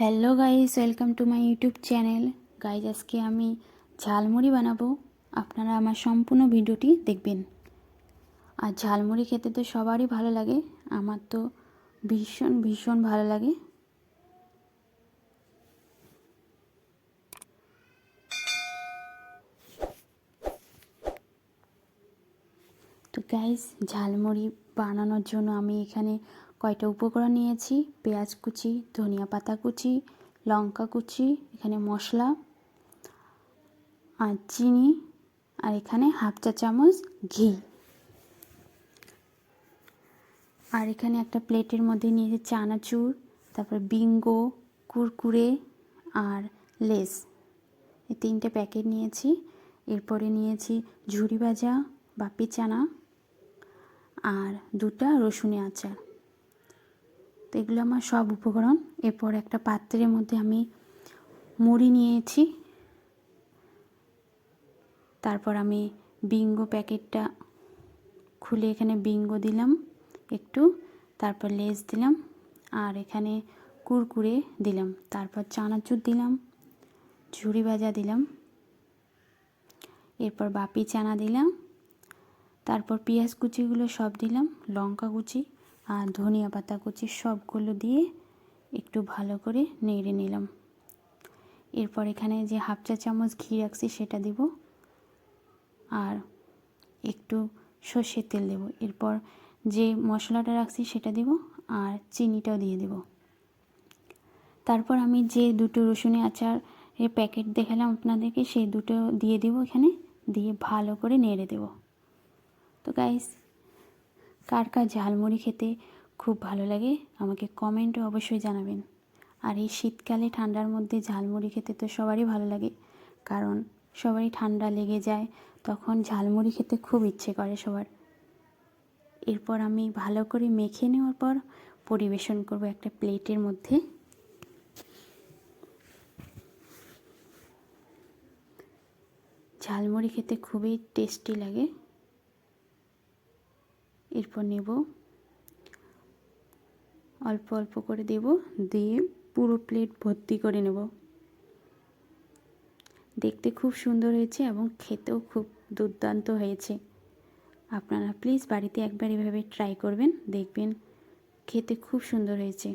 Hello guys welcome to my YouTube channel guys আজকে আমি ঝালমুড়ি বানাবো। আপনারা আমার সম্পূর্ণ ভিডিওটি দেখবেন। আর ঝালমুড়ি খেতে তো সবারই ভালো লাগে। আমার তো ভীষণ ভীষণ ভালো লাগে। তো গাইস ঝালমুড়ি বানানোর জন্য আমি এখানে কয়টা উপকরণ নিয়েছি? পেঁয়াজ কুচি, ধনিয়া পাতা কুচি, লঙ্কা কুচি, এখানে মশলা আর চিনি আর এখানে হাফ চা চামচ ঘি। আর এখানে একটা প্লেটের মধ্যে নিয়েছি চানাচুর, তারপর বিঙ্গো, কুরকুরে আর লেস। এই তিনটে প্যাকেট নিয়েছি। এরপরে নিয়েছি ঝুড়ি ভাজা বাপি চানা আর দুটা রসুনের আচার। তো এগুলো আমার সব উপকরণ। এরপর একটা পাত্রের মধ্যে আমি মুড়ি নিয়েছি। তারপর আমি বিঙ্গো প্যাকেটটা খুলে এখানে বিঙ্গো দিলাম একটু, তারপর লেস দিলাম আর এখানে কুরকুরে দিলাম। তারপর চানাচুর দিলাম ঝুড়ি ভাজা দিলাম। এরপর বাপি চানা দিলাম তারপর পেঁয়াজ কুচিগুলো সব দিলাম, লঙ্কা কুচি আর ধনিয়া পাতা কুচি সবগুলো দিয়ে একটু ভালো করে নেড়ে নিলাম। এরপর এখানে যে হাফ চা চামচ ঘি রাখছি সেটা দিব আর একটু সর্ষের তেল দেব। এরপর যে মশলাটা রাখছি সেটা দিব আর চিনিটাও দিয়ে দেব। তারপর আমি যে দুটো রসুনের আচার এর প্যাকেট দেখালাম আপনাদেরকে, সেই দুটো দিয়ে দিব এখানে, দিয়ে ভালো করে নেড়ে দেবো। তো গাইস কার কার ঝালমুড়ি খেতে খুব ভালো লাগে আমাকে কমেন্টে অবশ্যই জানাবেন। আর এই শীতকালে ঠান্ডার মধ্যে ঝালমুড়ি খেতে তো সবারই ভালো লাগে, কারণ সবারই ঠান্ডা লেগে যায়, তখন ঝালমুড়ি খেতে খুব ইচ্ছে করে সবার। এরপর আমি ভালো করে মেখে নেওয়ার পর পরিবেশন করব একটা প্লেটের মধ্যে। ঝালমুড়ি খেতে খুবই টেস্টি লাগে। এরপর নেব, অল্প অল্প করে দেব, দিয়ে পুরো প্লেট ভর্তি করে নেব। দেখতে খুব সুন্দর হয়েছে এবং খেতেও খুব দুর্দান্ত হয়েছে। আপনারা প্লিজ বাড়িতে একবার এভাবে ট্রাই করবেন, দেখবেন খেতে খুব সুন্দর হয়েছে।